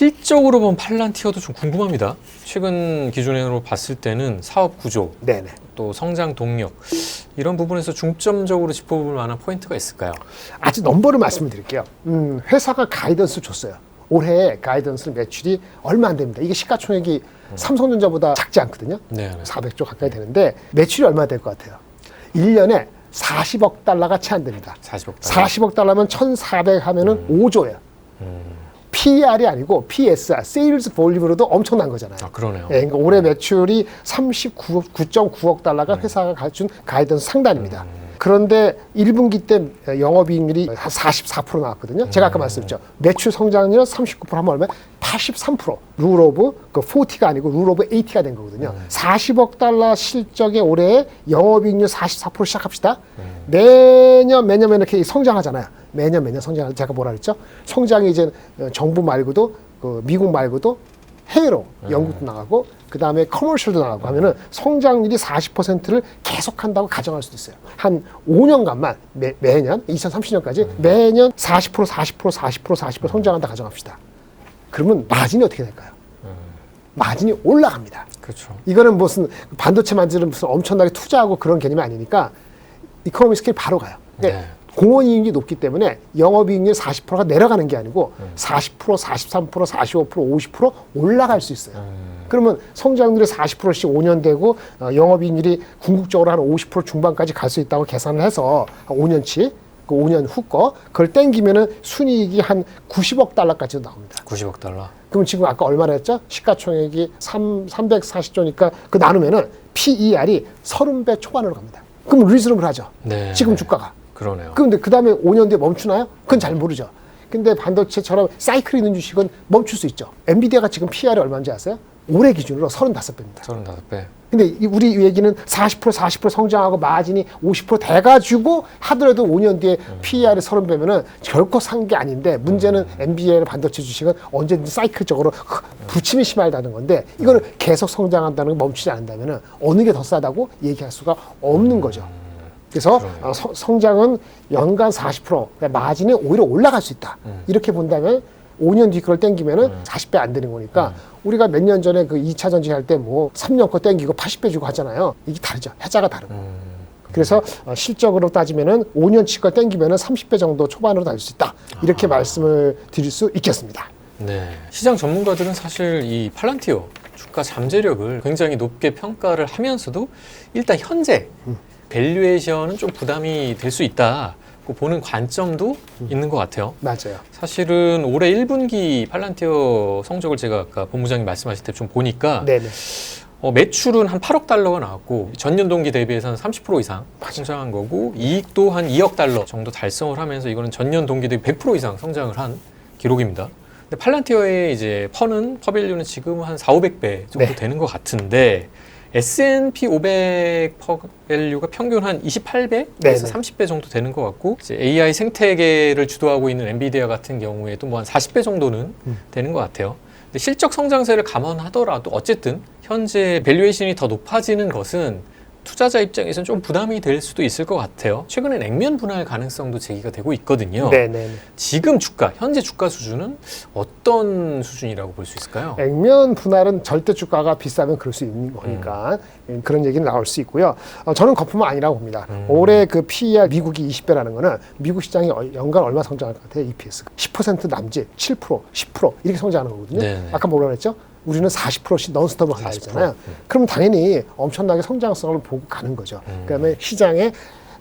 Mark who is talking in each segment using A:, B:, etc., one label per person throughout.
A: 실적으로 본 팔란티어도 좀 궁금합니다. 최근 기준으로 봤을 때는 사업 구조,
B: 네네.
A: 또 성장 동력 이런 부분에서 중점적으로 짚어볼 만한 포인트가 있을까요?
B: 아직 넘버를 말씀드릴게요. 음, 회사가 가이던스 줬어요. 올해 가이던스 매출이 얼마 안 됩니다. 이게 시가총액이 삼성전자보다 작지 않거든요.
A: 네. 네.
B: 400조 가까이 되는데 매출이 얼마 될 것 같아요? 1년에 40억 달러가 채 안 됩니다.
A: 40억 달러.
B: 40억 달러면 1,400 하면은 5조예요.
A: 음.
B: PER이 아니고 PSR, 세일즈 볼륨으로도 엄청난 거잖아요.
A: 아 그러네요.
B: 예, 그러니까 올해 매출이 39.9억 달러가 회사가 갖춘 가이던스 상단입니다. 그런데 1분기 때 영업이익률이 한 44% 나왔거든요. 제가 아까 말씀드렸죠. 매출 성장률 39% 하면 얼마? 83%. 룰 오브 그 40가 아니고 룰 오브 80가 된 거거든요. 40억 달러 실적의 올해 영업이익률 44% 시작합시다. 매년 매년 매년 이렇게 성장하잖아요. 매년 매년 성장. 제가 뭐라 그랬죠? 성장이 이제 정부 말고도 그 미국 말고도 해외로 영국도 나가고 그 다음에 커머셜도 나가고 하면은 성장률이 40%를 계속한다고 가정할 수도 있어요. 한 5년간만 매, 매년 2030년까지 매년 40% 40% 40% 40% 성장한다 가정합시다. 그러면 마진이 어떻게 될까요? 마진이 올라갑니다.
A: 그렇죠.
B: 이거는 무슨 반도체 만드는 무슨 엄청나게 투자하고 그런 개념이 아니니까 이코노미 스케일 바로 가요.
A: 네.
B: 공원이익이 높기 때문에 영업이익률 40%가 내려가는 게 아니고 40%, 43%, 45%, 50% 올라갈 수 있어요. 그러면 성장률이 40%씩 5년 되고 어, 영업이익률이 궁극적으로 한 50% 중반까지 갈 수 있다고 계산을 해서 한 5년치 그 5년 후 거 그걸 땡기면은 순이익이 한 90억 달러까지도 나옵니다.
A: 90억 달러.
B: 그럼 지금 아까 얼마나 했죠? 시가총액이 3, 340조니까 그 나누면은 PER이 30배 초반으로 갑니다. 그럼 리즈너블 하죠.
A: 네.
B: 지금 주가가.
A: 그러네요.
B: 그런데 그 다음에 5년 뒤에 멈추나요? 그건 잘 모르죠. 근데 반도체처럼 사이클이 있는 주식은 멈출 수 있죠. 엔비디아가 지금 PR이 얼마인지 아세요? 올해 기준으로 35배입니다.
A: 35배.
B: 근데 이 우리 얘기는 40% 40% 성장하고 마진이 50% 돼가지고 하더라도 5년 뒤에 PER이 30배면은 결코 산 게 아닌데 문제는 NBA의 반도체 주식은 언제든지 사이클적으로 흐- 부침이 심하다는 건데 이거를 계속 성장한다는 걸 멈추지 않는다면은 어느 게 더 싸다고 얘기할 수가 없는 거죠. 그래서 어, 성- 성장은 연간 40% 그러니까 마진이 오히려 올라갈 수 있다. 이렇게 본다면 5년 뒤 그걸 땡기면은 40배 안 되는 거니까 우리가 몇 년 전에 그 2차 전지 할 때 뭐 3년 거 땡기고 80배 주고 하잖아요. 이게 다르죠. 해자가 다르고. 그래서 어, 실적으로 따지면은 5년치 걸 땡기면은 30배 정도 초반으로 달릴 수 있다. 이렇게 말씀을 드릴 수 있겠습니다.
A: 네. 시장 전문가들은 사실 이 팔란티오 주가 잠재력을 굉장히 높게 평가를 하면서도 일단 현재 밸류에이션은 좀 부담이 될 수 있다고 보는 관점도 있는 것 같아요.
B: 맞아요.
A: 사실은 올해 1분기 팔란티오 성적을 제가 아까 본부장님 말씀하실 때 좀 보니까
B: 네네.
A: 어, 매출은 한 8억 달러가 나왔고 전년 동기 대비해서는 30% 이상 성장한 거고 이익도 한 2억 달러 정도 달성을 하면서 이거는 전년 동기 대비 100% 이상 성장을 한 기록입니다. 근데 팔란티어의 이제 퍼는 퍼밸류는 지금 한 4, 500배 정도
B: 네.
A: 되는 것 같은데 S&P 500 퍼밸류가 평균 한 28배에서
B: 네네.
A: 30배 정도 되는 것 같고 이제 AI 생태계를 주도하고 있는 엔비디아 같은 경우에도 뭐 한 40배 정도는
B: 음.
A: 되는 것 같아요. 근데 실적 성장세를 감안하더라도 어쨌든 현재 밸류에이션이 더 높아지는 것은 투자자 입장에서는 좀 부담이 될 수도 있을 것 같아요. 최근에 냉면 분할 가능성도 제기가 되고 있거든요.
B: 네네.
A: 지금 주가, 현재 주가 수준은 어떤 수준이라고 볼 수 있을까요?
B: 액면 분할은 절대 주가가 비싸면 그럴 수 있는 거니까 음, 그런 얘기는 나올 수 있고요. 어, 저는 거품은 아니라고 봅니다.
A: 음.
B: 올해 그 PER 미국이 20배라는 거는 미국 시장이 어- 연간 얼마 성장할 것 같아요? EPS 10% 남짓, 7%, 10% 이렇게 성장하는 거거든요.
A: 네네.
B: 아까 뭐라 그랬죠? 우리는 40%씩 넌스톱을
A: 40%.
B: 했잖아요. 그럼 당연히 엄청나게 성장성을 보고 가는 거죠. 그다음에 시장에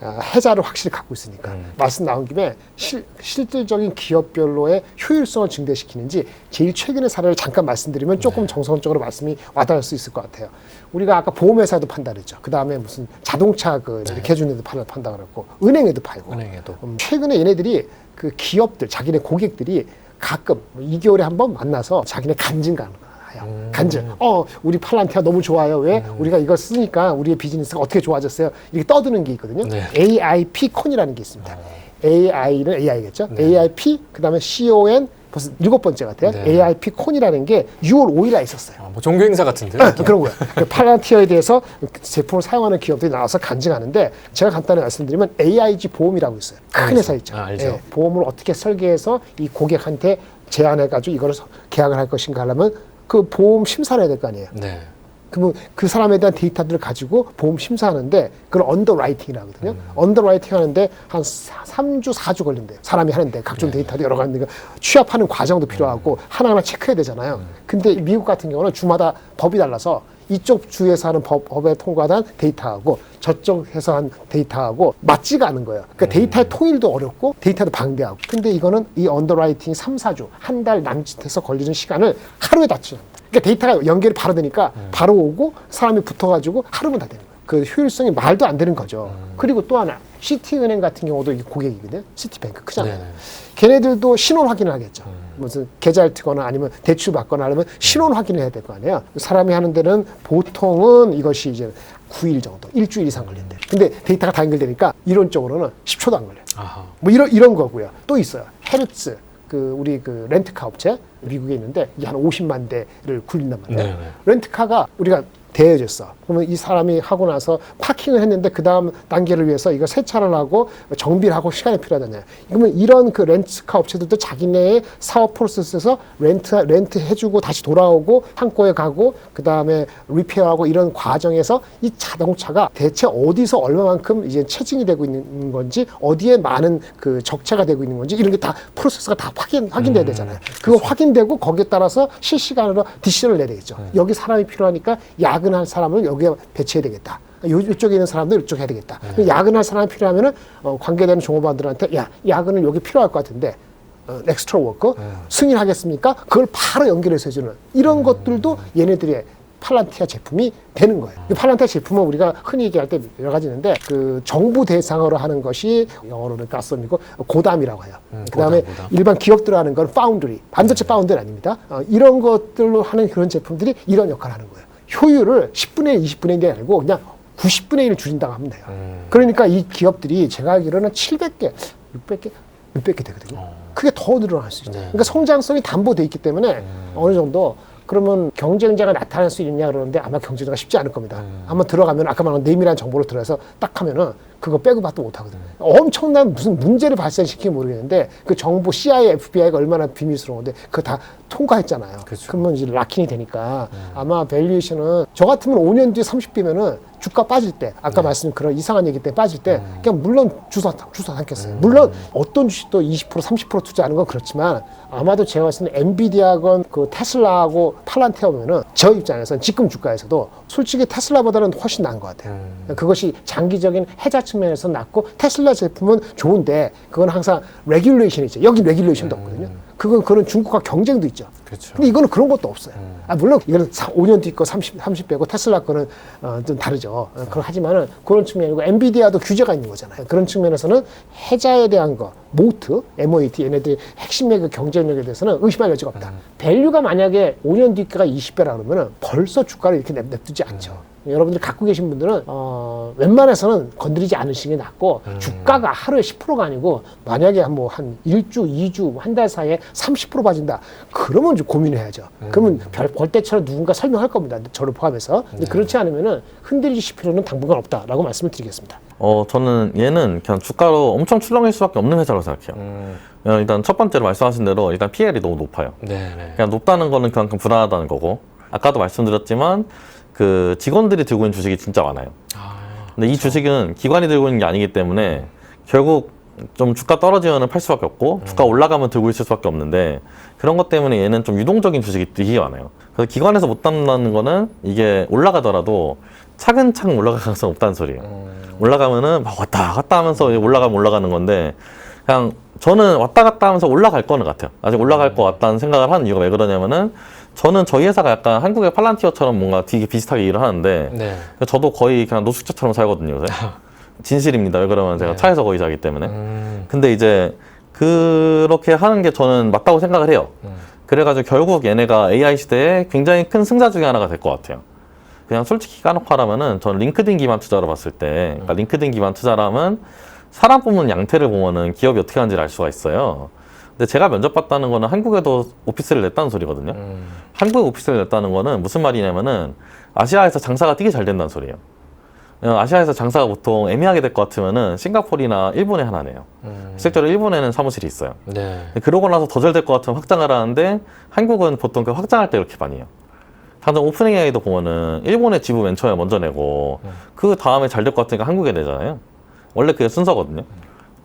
B: 어, 해자를 확실히 갖고 있으니까
A: 음.
B: 말씀 나온 김에 실, 실질적인 기업별로의 효율성을 증대시키는지 제일 최근의 사례를 잠깐 말씀드리면 조금
A: 네.
B: 정성적으로 말씀이 와닿을 수 있을 것 같아요. 우리가 아까 보험회사도 그랬죠. 그 다음에 무슨 자동차 그 이렇게 해주는 데도 판다 그랬고 은행에도 팔고
A: 은행에도.
B: 음, 최근에 얘네들이 그 기업들 자기네 고객들이 가끔 2개월에 한 번 만나서 자기네 간증 가는 거예요.
A: 음.
B: 간증. 어, 우리 팔란티아 너무 좋아요. 왜? 우리가 이걸 쓰니까 우리의 비즈니스가 어떻게 좋아졌어요? 이렇게 떠드는 게 있거든요.
A: 네.
B: AIP 콘이라는 게 있습니다. AI는 AI겠죠.
A: 네.
B: AIP 그 다음에 CON 벌써 일곱 번째 같아요.
A: 네.
B: AIP 콘이라는 게 6월 5일에 있었어요.
A: 아, 뭐 종교 행사 같은데.
B: 아, 그런 거예요. 그 팔란티어에 대해서 제품을 사용하는 기업들이 나와서 간증하는데 제가 간단히 말씀드리면 AIG 보험이라고 있어요. 큰. 회사 있죠. 예,
A: 아, 알죠.
B: 보험을 어떻게 설계해서 이 고객한테 제안해가지고 이걸 계약을 할 것인가 하려면 그 보험 심사를 해야 될 거 아니에요.
A: 네.
B: 그러면 그 사람에 대한 데이터들을 가지고 보험 심사하는데 그걸 언더라이팅이라고 하거든요.
A: 음.
B: 언더라이팅 하는데 한 3주, 4주 걸린대요. 사람이 하는데 각종
A: 네.
B: 데이터도 여러 가지 취합하는 과정도 필요하고 하나하나 체크해야 되잖아요.
A: 음.
B: 근데 미국 같은 경우는 주마다 법이 달라서 이쪽 주에서 하는 법, 법에 통과한 데이터하고 저쪽에서 한 데이터하고 맞지가 않은 거예요. 그러니까 데이터의 통일도 어렵고 데이터도 방대하고. 근데 이거는 이 언더라이팅이 3, 4주, 한 달 남짓해서 걸리는 시간을 하루에 다 치는 그러니까 데이터가 연결이 바로 되니까 바로 오고 사람이 붙어가지고 하루면 다 되는 거예요. 그 효율성이 말도 안 되는 거죠. 그리고 또 하나 시티은행 같은 경우도 이게 고객이거든요. 시티뱅크 크잖아요.
A: 네네.
B: 걔네들도 신원 확인을 하겠죠. 무슨 계좌를 트거나 아니면 대출 받거나 하려면 신원 확인을 해야 될 거 아니에요. 사람이 하는 데는 보통은 이것이 이제 9일 정도, 일주일 이상 걸린대. 근데 데이터가 다 연결되니까 이론적으로는 10초도 안 걸려요.
A: 아하.
B: 뭐 이런 이런 거고요. 또 있어요. 헤르츠 그 우리 그 렌트카 업체 미국에 있는데 이게 한 50만 대를 굴린단 말이에요.
A: 네네.
B: 렌트카가 우리가 대여졌어. 그러면 이 사람이 하고 나서 파킹을 했는데 그 다음 단계를 위해서 이거 세차를 하고 정비를 하고 시간이 필요하잖아요. 그러면 이런 그 렌트카 업체들도 자기네의 사업 프로세스에서 렌트 렌트 해주고 다시 돌아오고 한코에 가고 그 다음에 리페어하고 이런 과정에서 이 자동차가 대체 어디서 얼마만큼 이제 체증이 되고 있는 건지 어디에 많은 그 적체가 되고 있는 건지 이런 게 다 프로세스가 다 확인 확인돼야 되잖아요. 그거 확인되고 거기에 따라서 실시간으로 디시전을 내야 되겠죠. 여기 사람이 필요하니까 야근할 사람을 여기에 배치해야 되겠다. 요, 이쪽에 있는 사람들 이쪽 해야 되겠다. 야근할 사람이 필요하면은 어, 관계되는 종업원들한테 야 야근을 여기 필요할 것 같은데 어, 엑스트라 워커 승인하겠습니까? 그걸 바로 연결해서 해주는 이런 것들도 얘네들의 팔란티아 제품이 되는 거예요. 이 팔란티아 제품은 우리가 흔히 얘기할 때 여러 가지 있는데 그 정부 대상으로 하는 것이 영어로는 가썸이고 고담이라고 해요.
A: 음,
B: 그다음에
A: 고담, 고담.
B: 일반 기업들 하는 건 파운드리, 반도체 파운드는 아닙니다. 어, 이런 것들로 하는 그런 제품들이 이런 역할을 하는 거예요. 효율을 10분의 1, 20분의 1이 아니고 그냥 90분의 1을 줄인다고 하면 돼요.
A: 음.
B: 그러니까 이 기업들이 제가 알기로는 700개, 600개, 600개 되거든요.
A: 어.
B: 그게 더 늘어날 수 있죠.
A: 네.
B: 그러니까 성장성이 담보돼 있기 때문에 어느 정도 그러면 경쟁자가 나타날 수 있느냐 그러는데 아마 경쟁자가 쉽지 않을 겁니다. 아마 들어가면 아까 말한 네임이라는 정보를 들어서 딱 하면은 그거 빼고 봐도 못 하거든요. 엄청난 무슨 문제를 발생시키면 모르겠는데 그 정보 CIA, FBI가 얼마나 비밀스러운데 그거 다 통과했잖아요.
A: 그쵸.
B: 그러면 이제 락인이 되니까 아마 밸류에이션은 저 같으면 5년 뒤에 30비면은 주가 빠질 때 아까 말씀드린 그런 이상한 얘기 때 빠질 때 그냥 물론 주사 주사 삼겠어요. 물론 어떤 주식도 20% 30% 투자하는 건 그렇지만 아마도 제가 봤을 때는 엔비디아건 그 테슬라하고 팔란티아 보면은 저 입장에서는 지금 주가에서도 솔직히 테슬라보다는 훨씬 나은 것 같아요. 그것이 장기적인 해자 측면에서 낫고 테슬라 제품은 좋은데 그건 항상 레귤레이션이 있죠. 여기 레귤레이션도 없거든요. 그건 그런 중국과 경쟁도 있죠.
A: 그렇죠.
B: 근데 이거는 그런 것도 없어요. 아, 물론 이거는 5년 뒤 거 30, 30 빼고 테슬라 거는 어, 좀 다르죠. 어, 그런 하지만은 그런 측면이고 엔비디아도 규제가 있는 거잖아요. 그런 측면에서는 해자에 대한 거, 모트, MOAT 얘네들이 핵심의 그 경쟁력에 대해서는 의심할 여지가 없다. 밸류가 만약에 5년 뒤가 20배라 그러면은 벌써 주가를 이렇게 냅, 냅두지 않죠. 여러분들이 갖고 계신 분들은 어, 웬만해서는 건드리지 않으시는 게 낫고 주가가 하루에 10%가 아니고 만약에 한뭐한 일주이주 한 달 사이에 30% 빠진다. 그러면 좀 고민해야죠. 그러면 별 벌떼처럼 누군가 설명할 겁니다. 저를 포함해서. 근데 그렇지 않으면은 흔들리실 필요는 당분간 없다라고 말씀을 드리겠습니다.
C: 어, 저는 얘는 그냥 주가로 엄청 출렁일 수밖에 없는 회사라고 생각해요.
A: 음.
C: 어, 일단 첫 번째로 말씀하신 대로 일단 PL이 너무 높아요.
A: 네네.
C: 그냥 높다는 거는 그만큼 불안하다는 거고 아까도 말씀드렸지만 그 직원들이 들고 있는 주식이 진짜 많아요.
A: 아,
C: 근데 이 주식은 기관이 들고 있는 게 아니기 때문에 결국 좀 주가 떨어지면 팔 수밖에 없고 주가 올라가면 들고 있을 수밖에 없는데 그런 것 때문에 얘는 좀 유동적인 주식이 되게 많아요. 그래서 기관에서 못 담는 거는 이게 올라가더라도 차근차근 올라갈 가능성 없다는 소리예요.
A: 음.
C: 올라가면은 막 왔다 갔다 하면서 올라가면 올라가는 건데 그냥 저는 왔다 갔다 하면서 올라갈 거는 같아요. 아직 올라갈 것 같다는 생각을 하는 이유가 왜 그러냐면은 저는 저희 회사가 약간 한국의 팔란티어처럼 뭔가 되게 비슷하게 일을 하는데
A: 네.
C: 저도 거의 그냥 노숙자처럼 살거든요. 요새. 진실입니다. 왜 그러면 제가
A: 네.
C: 차에서 거의 자기 때문에.
A: 음.
C: 근데 이제 그렇게 하는 게 저는 맞다고 생각을 해요.
A: 음.
C: 그래가지고 결국 얘네가 AI 시대에 굉장히 큰 승자 중에 하나가 될 것 같아요. 그냥 솔직히 까놓고 하라면은 저는 링크드인 기반 투자로 봤을 때, 그러니까 링크드인 기반 투자라면 사람 뽑는 양태를 보면은 기업이 어떻게 하는지를 알 수가 있어요. 근데 제가 면접 봤다는 거는 한국에도 오피스를 냈다는 소리거든요.
A: 음.
C: 한국에 오피스를 냈다는 거는 무슨 말이냐면은 아시아에서 장사가 되게 잘 된다는 소리예요. 어, 아시아에서 장사가 보통 애매하게 될 것 같으면은 싱가포르나 일본에 하나 내요.
A: 음.
C: 실제로 일본에는 사무실이 있어요.
A: 네.
C: 그러고 나서 더 잘 될 것 같으면 확장을 하는데 한국은 보통 그 확장할 때 이렇게 많이 해요. 다른 오프닝 AI도 보면은 일본의 지부 맨 처음에 먼저 내고 그 다음에 잘 될 것 같으니까 한국에 내잖아요. 원래 그게 순서거든요.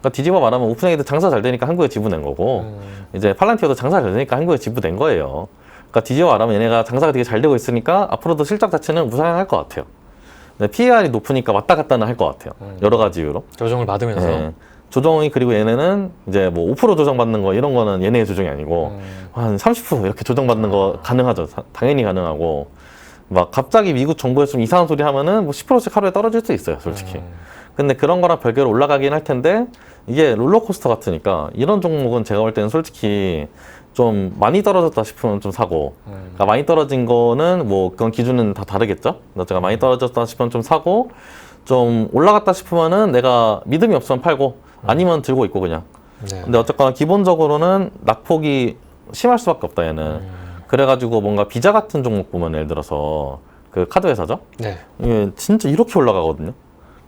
C: 그러니까 뒤집어 말하면 오프닝 AI도 장사 잘 되니까 한국에 지부 낸 거고
A: 음.
C: 이제 팔란티어도 장사 잘 되니까 한국에 지부 낸 거예요. 그러니까 뒤집어 말하면 얘네가 장사가 되게 잘 되고 있으니까 앞으로도 실적 자체는 무상할 것 같아요. 근데 PER이 높으니까 왔다 갔다는 할 것 같아요. 여러 가지 이유로.
A: 조정을 받으면서
C: 예. 조정이 그리고 얘네는 이제 뭐 5% 조정받는 거 이런 거는 얘네의 조정이 아니고
A: 음.
C: 한 30% 이렇게 조정받는 거 가능하죠. 사- 당연히 가능하고 막 갑자기 미국 정부에서 좀 이상한 소리 하면은 뭐 10%씩 하루에 떨어질 수 있어요, 솔직히.
A: 음.
C: 근데 그런 거랑 별개로 올라가긴 할 텐데 이게 롤러코스터 같으니까 이런 종목은 제가 볼 때는 솔직히 좀 많이 떨어졌다 싶으면 좀 사고
A: 음.
C: 그러니까 많이 떨어진 거는 뭐 그건 기준은 다 다르겠죠. 근데 제가 많이 떨어졌다 싶으면 좀 사고 좀 올라갔다 싶으면은 내가 믿음이 없으면 팔고 아니면 들고 있고 그냥.
A: 네.
C: 근데 어쨌거나 기본적으로는 낙폭이 심할 수밖에 없다 얘는.
A: 음.
C: 그래가지고 뭔가 비자 같은 종목 보면 예를 들어서 그 카드 회사죠.
A: 네.
C: 이게 진짜 이렇게 올라가거든요.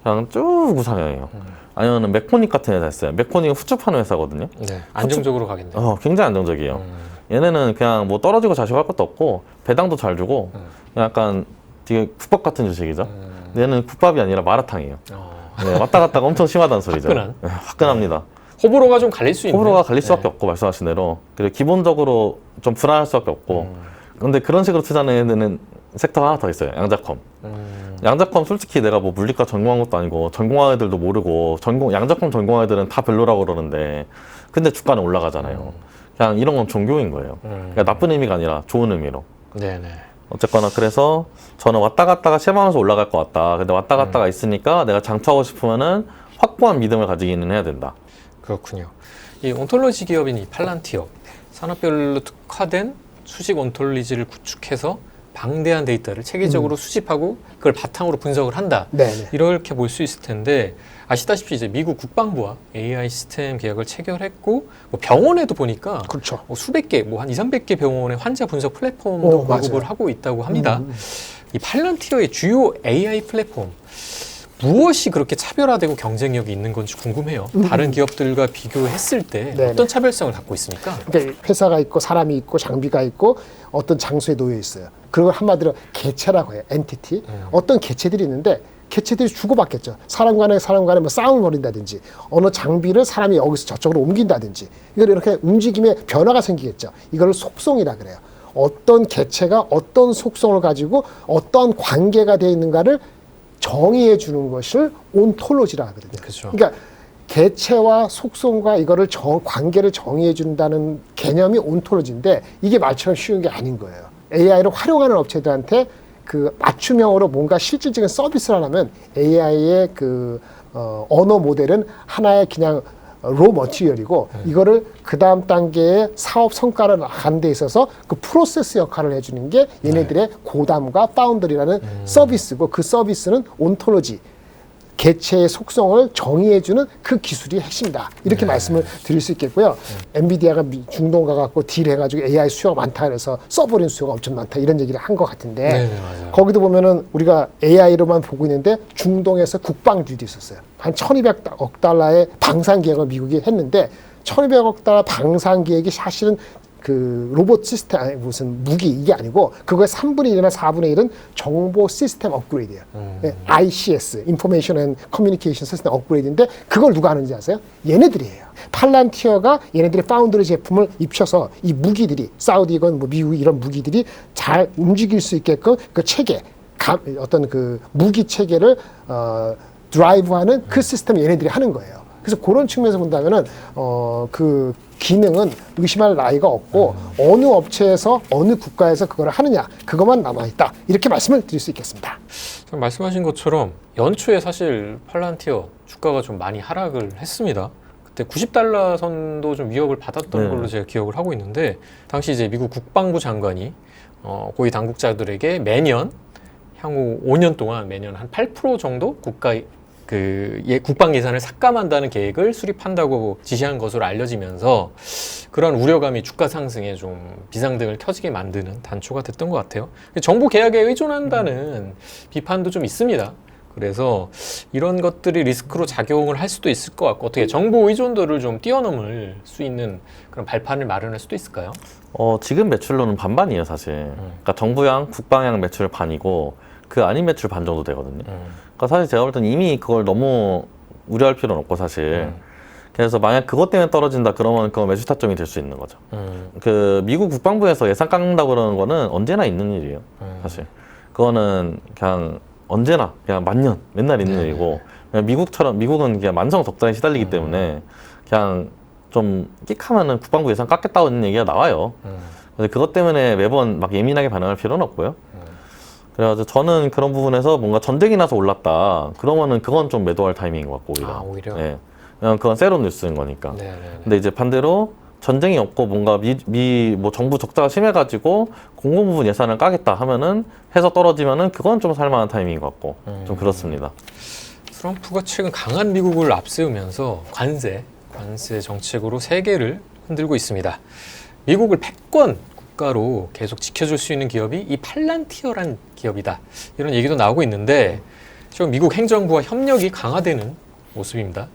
C: 그냥 쭉 우상향해요. 아니면 맥포닉 같은 회사 있어요. 맥포닉은 후추 파는 회사거든요.
A: 네. 안정적으로 가겠네요.
C: 어, 굉장히 안정적이에요.
A: 음.
C: 얘네는 그냥 뭐 떨어지고 자식할 것도 없고 배당도 잘 주고
A: 음.
C: 약간 되게 국밥 같은 주식이죠.
A: 음.
C: 얘는 국밥이 아니라 마라탕이에요.
A: 어.
C: 네, 왔다 갔다가 엄청 심하다는 소리죠.
A: 화끈한.
C: 네, 화끈합니다.
A: 호불호가 좀 갈릴 수 있는.
C: 호불호가 갈릴 수밖에
A: 네.
C: 없고 말씀하신 대로 그리고 기본적으로 좀 불안할 수밖에 없고
A: 음.
C: 근데 그런 식으로 투자하는 애들은 섹터가 하나 더 있어요. 양자컴.
A: 음.
C: 양자컴 솔직히 내가 뭐 물리과 전공한 것도 아니고 전공한 애들도 모르고 전공 양자컴 전공한 애들은 다 별로라고 그러는데 근데 주가는 올라가잖아요. 그냥 이런 건 종교인 거예요.
A: 음.
C: 그러니까 나쁜 의미가 아니라 좋은 의미로.
A: 네네.
C: 어쨌거나 그래서 저는 왔다 갔다가 실망하면서 올라갈 것 같다. 근데 왔다 갔다가 있으니까 내가 장투하고 싶으면은 확고한 믿음을 가지기는 해야 된다.
A: 그렇군요. 이 온톨로지 기업인 이 팔란티어 산업별로 특화된 수직 온톨리지를 구축해서 방대한 데이터를 체계적으로 수집하고 그걸 바탕으로 분석을 한다.
B: 네네.
A: 이렇게 볼 수 있을 텐데 아시다시피 이제 미국 국방부와 AI 시스템 계약을 체결했고 뭐 병원에도 보니까
B: 그렇죠.
A: 뭐 수백 개, 뭐 한 2, 300개 병원의 환자 분석 플랫폼도
B: 오,
A: 공급을
B: 맞아요.
A: 하고 있다고 합니다.
B: 음.
A: 이 팔란티어의 주요 AI 플랫폼 무엇이 그렇게 차별화되고 경쟁력이 있는 건지 궁금해요. 다른 기업들과 비교했을 때
B: 음. 네네.
A: 어떤 차별성을 갖고 있습니까?
B: 그러니까 회사가 있고 사람이 있고 장비가 있고 어떤 장소에 놓여 있어요. 그걸 한마디로 개체라고 해요. 엔티티.
A: 음.
B: 어떤 개체들이 있는데 개체들이 주고받겠죠. 사람 간에 사람 간에 뭐 싸움을 벌인다든지 어느 장비를 사람이 여기서 저쪽으로 옮긴다든지 이걸 이렇게 움직임에 변화가 생기겠죠. 이걸 속성이라 그래요. 어떤 개체가 어떤 속성을 가지고 어떤 관계가 되어 있는가를 정의해 주는 것을 온톨로지라 하거든요.
A: 그렇죠.
B: 그러니까 개체와 속성과 이거를 정, 관계를 정의해 준다는 개념이 온톨로지인데 이게 말처럼 쉬운 게 아닌 거예요. AI를 활용하는 업체들한테 그 맞춤형으로 뭔가 실질적인 서비스를 하려면 AI의 그 어, 언어 모델은 하나의 그냥 로 머티리얼이고 이거를 그 다음 단계의 사업 성과를 나가는 데 있어서 그 프로세스 역할을 해주는 게 얘네들의 고담과 파운더리라는 서비스고 그 서비스는 온톨로지 개체의 속성을 정의해주는 그 기술이 핵심이다. 이렇게 말씀을 드릴 수 있겠고요. 엔비디아가 미- 중동 가갖고 딜해가지고 AI 수요가 많다 그래서 서버린 수요가 엄청 많다 이런 얘기를 한 것 같은데
A: 네, 네.
B: 거기도 보면은 우리가 AI로만 보고 있는데 중동에서 국방 딜도 있었어요. 한 1200억 달러의 방산 계획을 미국이 했는데 1200억 달러 방산 계획이 사실은 그 로봇 시스템 아니 무슨 무기 이게 아니고 그거의 3분의 1이나 4분의 1은 정보 시스템 업그레이드예요. 예, ICS, 인포메이션 앤 커뮤니케이션 시스템 업그레이드인데 그걸 누가 하는지 아세요? 얘네들이에요. 팔란티어가 얘네들의 파운드리 제품을 입혀서 이 무기들이 사우디건 뭐 미국 이런 무기들이 잘 움직일 수 있게끔 그 체계 감, 어떤 그 무기 체계를 어, 드라이브하는 그 시스템 을 얘네들이 하는 거예요. 그래서 그런 측면에서 본다면은 어, 그 기능은 의심할 나이가 없고 어느 업체에서 어느 국가에서 그걸 하느냐 그것만 남아 있다 이렇게 말씀을 드릴 수 있겠습니다.
A: 지금 말씀하신 것처럼 연초에 사실 팔란티어 주가가 좀 많이 하락을 했습니다. 그때 90달러 선도 좀 위협을 받았던
C: 네.
A: 걸로 제가 기억을 하고 있는데 당시 이제 미국 국방부 장관이 어, 고위 당국자들에게 매년 향후 5년 동안 매년 한 8% 정도 국가 그 예, 국방 예산을 삭감한다는 계획을 수립한다고 지시한 것으로 알려지면서 그런 우려감이 주가 상승에 좀 비상등을 켜지게 만드는 단초가 됐던 것 같아요. 정보 계약에 의존한다는 비판도 좀 있습니다. 그래서 이런 것들이 리스크로 작용을 할 수도 있을 것 같고 어떻게 정보 의존도를 좀 뛰어넘을 수 있는 그런 발판을 마련할 수도 있을까요?
C: 어, 지금 매출로는 반반이에요, 사실. 그러니까 정부양, 국방향 매출 반이고 그 아닌 매출 반 정도 되거든요. 그러니까 사실 제가 볼 때는 이미 그걸 너무 우려할 필요는 없고 사실.
A: 음.
C: 그래서 만약 그것 때문에 떨어진다 그러면 그건 매출 타점이 될 수 있는 거죠.
A: 음.
C: 그 미국 국방부에서 예산 깎는다고 그러는 거는 언제나 있는 일이에요.
A: 음.
C: 사실. 그거는 그냥 언제나 그냥 만년 맨날 있는
A: 네.
C: 일이고 미국처럼 미국은 그냥 만성 적자에 시달리기
A: 음.
C: 때문에 그냥 좀 끽하면은 국방부 예산 깎겠다는 얘기가 나와요.
A: 음.
C: 근데 그것 때문에 매번 막 예민하게 반응할 필요는 없고요. 그래가지고 저는 그런 부분에서 뭔가 전쟁이 나서 올랐다. 그러면은 그건 좀 매도할 타이밍인 것 같고 오히려.
A: 아, 오히려?
C: 예. 그냥 그건 새로운 뉴스인 거니까.
A: 네, 네, 네.
C: 근데 이제 반대로 전쟁이 없고 뭔가 미뭐 정부 적자가 심해가지고 공공 부분 예산을 까겠다 하면은 해서 떨어지면은 그건 좀 살만한 타이밍인 것 같고
A: 음.
C: 좀 그렇습니다.
A: 트럼프가 최근 강한 미국을 앞세우면서 관세, 관세 정책으로 세계를 흔들고 있습니다. 미국을 패권 국가로 계속 지켜줄 수 있는 기업이 이 팔란티어란 기업이다. 이런 얘기도 나오고 있는데 지금 미국 행정부와 협력이 강화되는 모습입니다.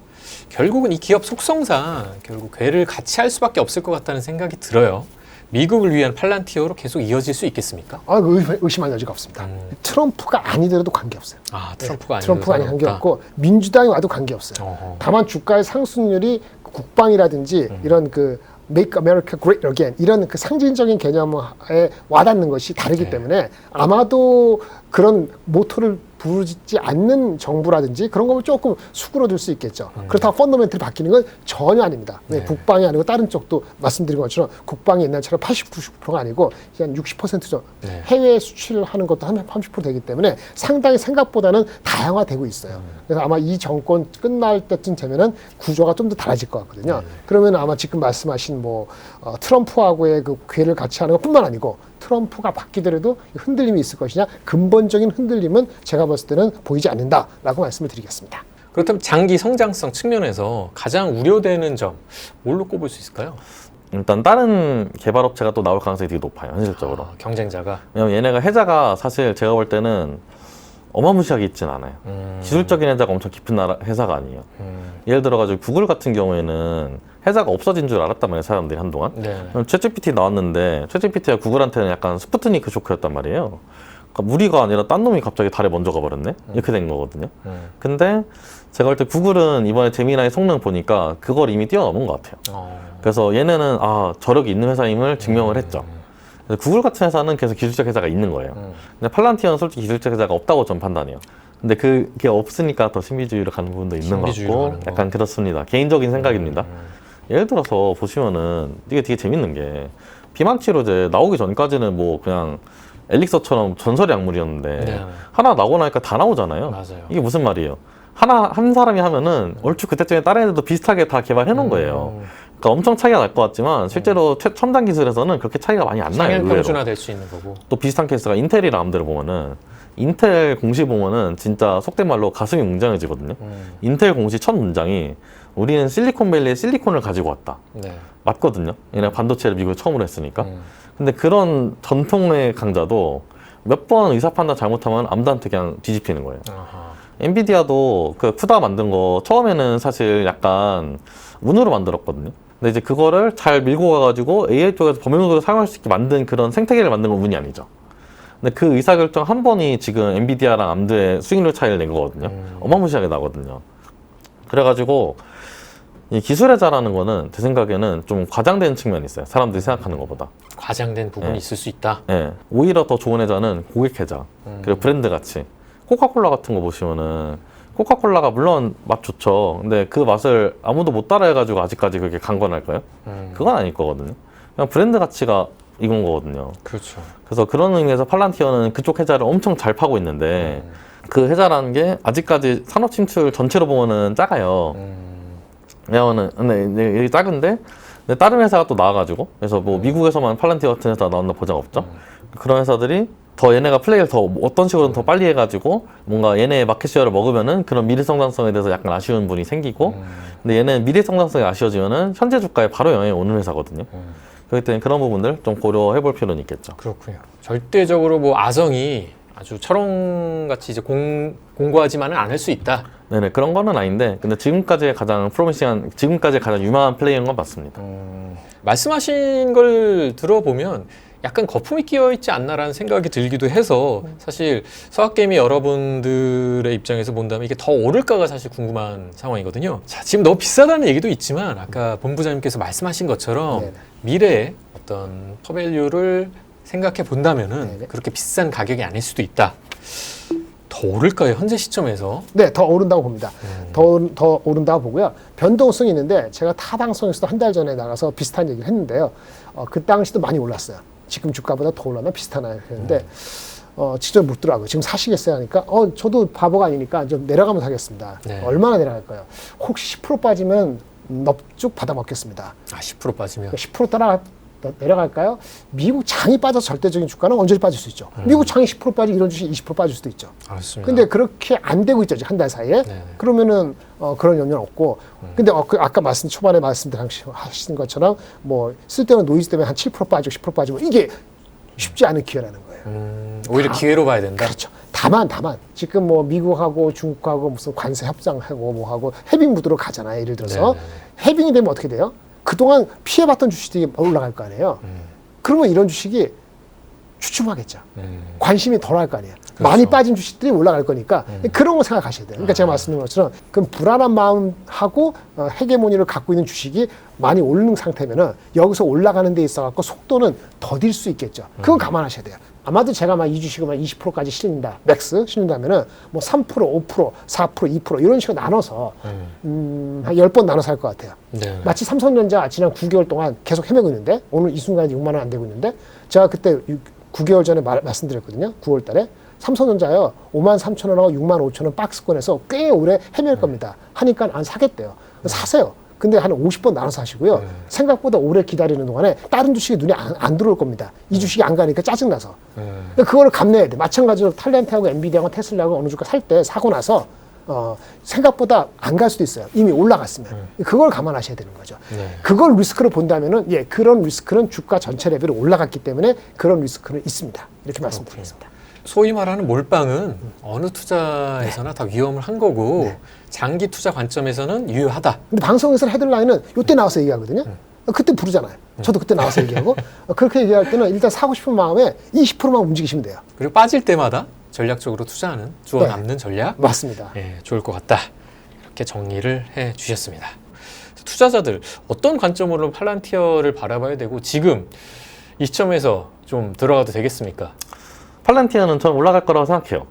A: 결국은 이 기업 속성상 결국 괴를 같이 할 수밖에 없을 것 같다는 생각이 들어요. 미국을 위한 팔란티어로 계속 이어질 수 있겠습니까?
B: 아, 의- 의심할 여지가 없습니다.
A: 음.
B: 트럼프가 아니더라도 관계없어요.
A: 아 트럼프가 아니고
B: 트럼프가 아니 관계없고 민주당이 와도 관계없어요.
A: 어허.
B: 다만 주가의 상승률이 국방이라든지
A: 음.
B: 이런 그 Make America Great Again 이런 그 상징적인 개념에 와닿는 것이 다르기
A: 네.
B: 때문에 아마도 그런 모토를 부르지 않는 정부라든지 그런 거면 조금 수그러들 수 있겠죠. 그렇다고 펀더멘틀이 바뀌는 건 전혀 아닙니다. 네,
A: 음. 네.
B: 국방이 아니고 다른 쪽도 말씀드린 것처럼 국방이 옛날처럼 80, 90%가 아니고 한 60% 정도
A: 네.
B: 해외 수출을 하는 것도 한 30% 되기 때문에 상당히 생각보다는 다양화되고 있어요. 그래서 아마 이 정권 끝날 때쯤 되면은 구조가 좀 더 달라질 것 같거든요. 그러면 아마 지금 말씀하신 뭐 어, 트럼프하고의 그 괴를 같이 하는 것뿐만 아니고 트럼프가 바뀌더라도 흔들림이 있을 것이냐 근본적인 흔들림은 제가 봤을 때는 보이지 않는다라고 말씀을 드리겠습니다.
A: 그렇다면 장기 성장성 측면에서 가장 우려되는 점 뭘로 꼽을 수 있을까요?
C: 일단 다른 개발 업체가 또 나올 가능성이 되게 높아요 현실적으로.
A: 아, 경쟁자가
C: 왜냐면 얘네가 해자가 사실 제가 볼 때는 어마무시하게 있진 않아요.
A: 음,
C: 기술적인 해자가 엄청 깊은 나라, 회사가 아니에요.
A: 음,
C: 예를 들어가지고 구글 같은 경우에는 해자가 없어진 줄 알았단 말이에요 사람들이 한동안.
A: 네.
C: 챗GPT 나왔는데 챗GPT가 구글한테는 약간 스푸트니크 쇼크였단 말이에요. 그러니까 무리가 아니라 딴 놈이 갑자기 달에 먼저 가버렸네 이렇게 된 거거든요.
A: 음,
C: 근데 제가 볼 때 구글은 이번에 제미나의 성능 보니까 그걸 이미 뛰어넘은 것 같아요.
A: 어,
C: 그래서 얘네는 아 저력이 있는 회사임을 증명을 했죠. 그래서 구글 같은 회사는 계속 기술적 회사가 있는 거예요.
A: 음.
C: 근데 팔란티어는 솔직히 기술적 회사가 없다고 전 판단해요. 근데 그게 없으니까 더 신비주의로 가는 부분도 있는 것 같고. 약간 그렇습니다. 개인적인 생각입니다.
A: 음,
C: 예를 들어서 보시면은 이게 되게 재밌는 게 비만 치료제 나오기 전까지는 뭐 그냥 엘릭서처럼 전설의 약물이었는데
A: 네.
C: 하나 나오고 나니까 다 나오잖아요.
A: 맞아요.
C: 이게 무슨 말이에요? 하나 한 사람이 하면은 얼추 그때쯤에 다른 애들도 비슷하게 다 개발해 놓은 거예요.
A: 음,
C: 그러니까 엄청 차이가 날 것 같지만 실제로 최- 첨단 기술에서는 그렇게 차이가 많이 안 나요.
A: 평준화 될 수 있는 거고.
C: 또 비슷한 케이스가 인텔이랑 암들을 보면은 인텔 공시 보면은 진짜 속된 말로 가슴이 웅장해지거든요.
A: 음,
C: 인텔 공시 첫 문장이 우리는 실리콘밸리에 실리콘을 가지고 왔다.
A: 네.
C: 맞거든요. 얘네 반도체를 미국에 처음으로 했으니까.
A: 음,
C: 근데 그런 전통의 강자도 몇 번 의사 판단 잘못하면 암드한테 그냥 뒤집히는 거예요.
A: 아하.
C: 엔비디아도 그 쿠다 만든 거 처음에는 사실 약간 운으로 만들었거든요. 근데 이제 그거를 잘 밀고 가가지고 AI 쪽에서 범용적으로 사용할 수 있게 만든 그런 생태계를 만든 건 운이 아니죠. 근데 그 의사결정 한 번이 지금 엔비디아랑 암드의 수익률 차이를 낸 거거든요.
A: 음.
C: 어마무시하게 나거든요. 그래가지고 이 기술의 자라는 거는 제 생각에는 좀 과장된 측면이 있어요. 사람들이 생각하는 것보다.
A: 과장된 부분이
C: 네.
A: 있을 수 있다.
C: 예, 오히려 더 좋은 회자는 고객 회자
A: 음.
C: 그리고 브랜드 가치 코카콜라 같은 거 보시면은 코카콜라가 물론 맛 좋죠 근데 그 맛을 아무도 못 따라해가지고 아직까지 그렇게 강건할까요?
A: 음,
C: 그건 아닐 거거든요 그냥 브랜드 가치가 이건 거거든요
A: 그렇죠.
C: 그래서 그런 의미에서 팔란티어는 그쪽 회자를 엄청 잘 파고 있는데
A: 음,
C: 그 회자라는 게 아직까지 산업 침투율 전체로 보면은 작아요
A: 음,
C: 왜냐면은 근데 이게 작은데? 근데 다른 회사가 또 나와가지고 그래서 뭐 미국에서만 팔란티어 같은 회사 나온다 보장 없죠? 그런 회사들이 더 얘네가 플레이를 더 어떤 식으로든 더 빨리 해가지고 뭔가 얘네의 마켓 쉐어를 먹으면은 그런 미래 성장성에 대해서 약간 아쉬운 분이 생기고
A: 음,
C: 근데 얘는 미래 성장성이 아쉬워지면은 현재 주가에 바로 영향이 오는 회사거든요.
A: 음.
C: 그렇기 때문에 그런 부분들 좀 고려해 볼 필요는 있겠죠.
A: 그렇군요. 절대적으로 뭐 아성이 아주 철옹같이 이제 공, 공고하지만은 않을 수 있다.
C: 네네 그런 거는 아닌데 근데 지금까지 가장 프로미싱한 지금까지 가장 유망한 플레이인 건 맞습니다.
A: 말씀하신 걸 들어보면 약간 거품이 끼어 있지 않나라는 생각이 들기도 해서 사실 서학개미 여러분들의 입장에서 본다면 이게 더 오를까가 사실 궁금한 상황이거든요. 자, 지금 너무 비싸다는 얘기도 있지만 아까 본부장님께서 말씀하신 것처럼
B: 네네.
A: 미래의 어떤 퍼밸류를 생각해 본다면은
B: 네네.
A: 그렇게 비싼 가격이 아닐 수도 있다. 더 오를까요? 현재 시점에서?
B: 네, 더 오른다고 봅니다.
A: 음.
B: 더, 오른- 더 오른다고 보고요. 변동성이 있는데 제가 타 방송에서도 한 달 전에 나가서 비슷한 얘기를 했는데요. 어, 그 당시도 많이 올랐어요. 지금 주가보다 더 올랐나 비슷하나 했는데 어, 직접 묻더라고요. 지금 사시겠어요? 하니까 어, 저도 바보가 아니니까 좀 내려가면 사겠습니다.
A: 네.
B: 얼마나 내려갈까요? 혹시 10% 빠지면 넙죽 받아먹겠습니다.
A: 아, 10% 빠지면
B: 10% 따라 내려갈까요? 미국 장이 빠져서 절대적인 주가는 언제든지 빠질 수 있죠.
A: 음.
B: 미국 장이 10% 빠지고 이런 주식이 20% 빠질 수도 있죠.
A: 알았습니다.
B: 근데 그렇게 안 되고 있죠, 한 달 사이에.
A: 네네.
B: 그러면은 어, 그런 영향 없고. 근데 어, 그 아까 말씀 초반에 말씀하신 것처럼 뭐 쓸데없는 노이즈 때문에 한 7% 빠지고 10% 빠지고 이게 쉽지 않은 기회라는 거예요.
A: 음, 오히려 기회로 봐야 된다.
B: 그렇죠. 다만 다만 지금 뭐 미국하고 중국하고 무슨 관세 협상하고 뭐하고 해빙 무드로 가잖아요. 예를 들어서
A: 네네네.
B: 해빙이 되면 어떻게 돼요? 그동안 피해봤던 주식들이 올라갈 거 아니에요.
A: 음,
B: 그러면 이런 주식이 주춤하겠죠.
A: 음.
B: 관심이 덜할 거 아니에요.
A: 그렇죠.
B: 많이 빠진 주식들이 올라갈 거니까
A: 음.
B: 그런 거 생각하셔야 돼요. 그러니까 제가 말씀드린 것처럼 그럼 불안한 마음하고 어, 헤게모니를 갖고 있는 주식이 많이 오르는 상태면은 여기서 올라가는 데 있어 갖고 속도는 더딜 수 있겠죠. 그건 감안하셔야 돼요. 아마도 제가 막이 주식을 막 20%까지 실린다, 맥스 실린다면은 뭐 3%, 5%, 4%, 2% 이런 식으로 나눠서
A: 음.
B: 음, 한 10번 나눠서 할 것 같아요.
A: 네.
B: 마치 삼성전자 지난 9개월 동안 계속 헤매고 있는데 오늘 이 순간에 6만 원 안 되고 있는데 제가 그때 9, 개월 전에 말, 말씀드렸거든요. 9월 달에 삼성전자요 5만 3천 원하고 6만 5천 원 박스권에서 꽤 오래 헤맬 겁니다. 하니까 안 사겠대요. 사세요. 근데 한 50번 나눠서 하시고요. 생각보다 오래 기다리는 동안에 다른 주식이 눈에 안, 안 들어올 겁니다. 이 주식이 안 가니까 짜증나서.
A: 음.
B: 근데 그거를 감내해야 돼. 마찬가지로 탤런트하고 엔비디아하고 테슬라하고 어느 주가 살 때 사고 나서 어, 생각보다 안 갈 수도 있어요. 이미 올라갔으면. 그걸 감안하셔야 되는 거죠.
A: 네.
B: 그걸 리스크로 본다면은 예, 그런 리스크는 주가 전체 레벨이 올라갔기 때문에 그런 리스크는 있습니다. 이렇게 말씀드리겠습니다.
A: 소위 말하는 몰빵은 어느 투자에서나 다 위험을 한 거고 장기 투자 관점에서는 유효하다.
B: 근데 방송에서 헤드라인은 이때 나와서 얘기하거든요. 어, 그때 부르잖아요. 저도 그때 나와서 얘기하고 어, 그렇게 얘기할 때는 일단 사고 싶은 마음에 20%만 움직이시면 돼요.
A: 그리고 빠질 때마다 전략적으로 투자하는 주워
B: 네.
A: 남는 전략
B: 맞습니다.
A: 예, 좋을 것 같다. 이렇게 정리를 해 주셨습니다. 투자자들 어떤 관점으로 팔란티어를 바라봐야 되고 지금 이 시점에서 좀 들어가도 되겠습니까?
C: 팔란티아는 저는 올라갈 거라고 생각해요.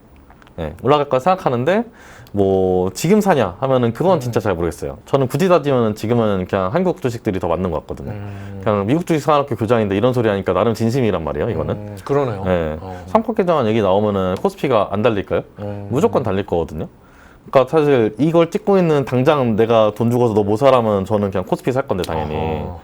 C: 네, 올라갈 거라 생각하는데 뭐 지금 사냐 하면은 그건 진짜 잘 모르겠어요. 저는 굳이 따지면 지금은 그냥 한국 주식들이 더 맞는 것 같거든요.
A: 음,
C: 그냥 미국 주식 산업교 교장인데 이런 소리 하니까 나름 진심이란 말이에요. 이거는.
A: 음, 그러네요.
C: 네.
A: 어.
C: 삼각 개정안 얘기 나오면은 코스피가 안 달릴까요?
A: 음.
C: 무조건 달릴 거거든요. 그러니까 사실 이걸 찍고 있는 당장 내가 돈 주고서 너못 사라면 저는 그냥 코스피 살 건데 당연히.
A: 어허.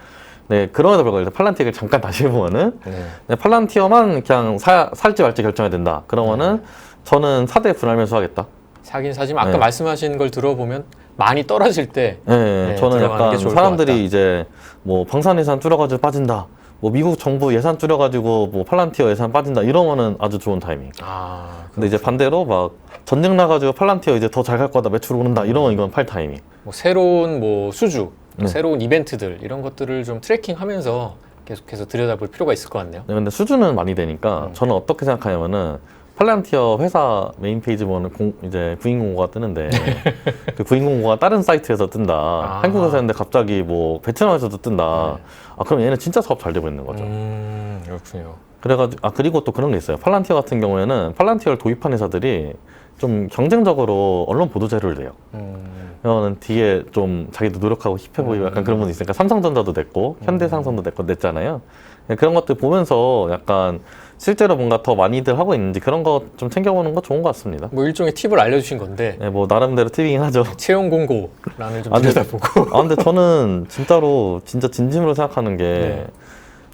C: 네 그럼에도 불구하고 일단 팔란티어를 잠깐 다시 해보면은
A: 네.
C: 네, 팔란티어만 그냥 사, 살지 말지 결정해야 된다. 그러면은 저는 4대 분할 매수 하겠다.
A: 사긴 사지만 아까
C: 네.
A: 말씀하신 걸 들어보면 많이 떨어질 때
C: 네,
A: 네,
C: 저는
A: 들어가는 게
C: 약간
A: 좋을 것
C: 사람들이
A: 같다.
C: 이제 뭐 방산 예산 줄여가지고 빠진다. 뭐 미국 정부 예산 줄여가지고 뭐 팔란티어 예산 빠진다. 이러면은 아주 좋은 타이밍.
A: 아,
C: 근데 이제 반대로 막 전쟁 나가지고 팔란티어 이제 더 잘 갈 거다 매출 오른다. 이러면 이건 팔 타이밍.
A: 뭐 새로운 뭐 수주,
C: 네.
A: 새로운 이벤트들 이런 것들을 좀 트래킹하면서 계속해서 들여다볼 필요가 있을 것 같네요.
C: 네, 근데 수준은 많이 되니까
A: 음.
C: 저는 어떻게 생각하냐면은 팔란티어 회사 메인 페이지 보면 공, 이제 구인 공고가 뜨는데 그 구인 공고가 다른 사이트에서 뜬다.
A: 아.
C: 한국에서는데 갑자기 뭐 베트남에서도 뜬다. 아 그럼 얘는 진짜 사업 잘 되고 있는 거죠.
A: 음, 그렇군요.
C: 그래가지고 아 그리고 또 그런 게 있어요. 팔란티어 같은 경우에는 팔란티어를 도입한 회사들이 좀 경쟁적으로 언론 보도 자료를 내요.
A: 음,
C: 이거는 뒤에 좀 자기도 노력하고 힙해 보이고 약간 그런 분이 있으니까 삼성전자도 냈고
A: 음.
C: 현대상선도 냈고 냈잖아요. 네, 그런 것들 보면서 약간 실제로 뭔가 더 많이들 하고 있는지 그런 거 좀 챙겨보는 거 좋은 것 같습니다.
A: 뭐 일종의 팁을 알려주신 건데
C: 네, 뭐 나름대로 팁이긴 하죠.
A: 채용 공고란을 좀
C: 아, 근데-
A: 들여다보고
C: 아 근데 저는 진짜로 진짜 진심으로 생각하는 게
A: 네.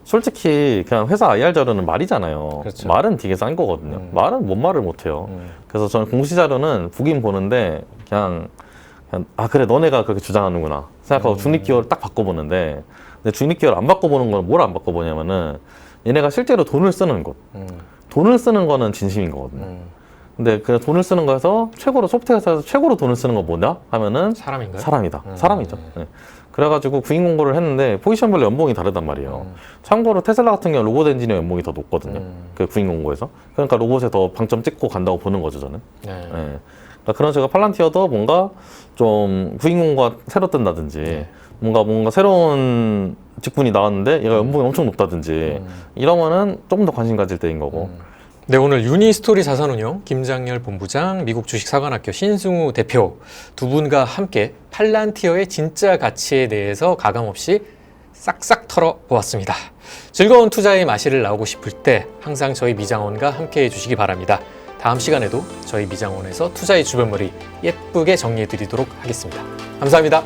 C: 솔직히 그냥 회사 IR 자료는 말이잖아요.
A: 그렇죠.
C: 말은 되게 싼 거거든요.
A: 음.
C: 말은 뭔 말을 못 해요.
A: 음,
C: 그래서 저는 공시 자료는 보긴 보는데 그냥, 그냥 아 그래 너네가 그렇게 주장하는구나 생각하고
A: 음.
C: 중립 기여를 딱 바꿔보는데 근데 중립 기여를 안 바꿔보는 건 뭘 안 바꿔보냐면은 얘네가 실제로 돈을 쓰는 곳
A: 음,
C: 돈을 쓰는 거는 진심인 거거든요.
A: 음.
C: 근데 그 돈을 쓰는 거에서 최고로 소프트 회사에서 최고로 돈을 쓰는 건 뭐냐 하면은
A: 사람인가요?
C: 사람이다.
A: 음.
C: 사람이죠. 네. 그래가지고 구인 공고를 했는데 포지션별로 연봉이 다르단 말이에요.
A: 음.
C: 참고로 테슬라 같은 경우 로봇 엔지니어 연봉이 더 높거든요.
A: 음.
C: 그 구인 공고에서. 그러니까 로봇에 더 방점 찍고 간다고 보는 거죠, 저는.
A: 네.
C: 예. 그러니까 그런 식으로 팔란티어도 뭔가 좀 구인 공고가 새로 뜬다든지
A: 네.
C: 뭔가 뭔가 새로운 직군이 나왔는데 얘가 연봉이 엄청 높다든지
A: 음.
C: 이러면은 좀더 관심 가질 때인 거고.
A: 네, 오늘 유니스토리 자산운용 김장열 본부장, 미국 주식사관학교 신승우 대표 두 분과 함께 팔란티어의 진짜 가치에 대해서 가감없이 싹싹 털어보았습니다. 즐거운 투자의 마실을 나오고 싶을 때 항상 저희 미장원과 함께 해주시기 바랍니다. 다음 시간에도 저희 미장원에서 투자의 주변머리 예쁘게 정리해드리도록 하겠습니다. 감사합니다.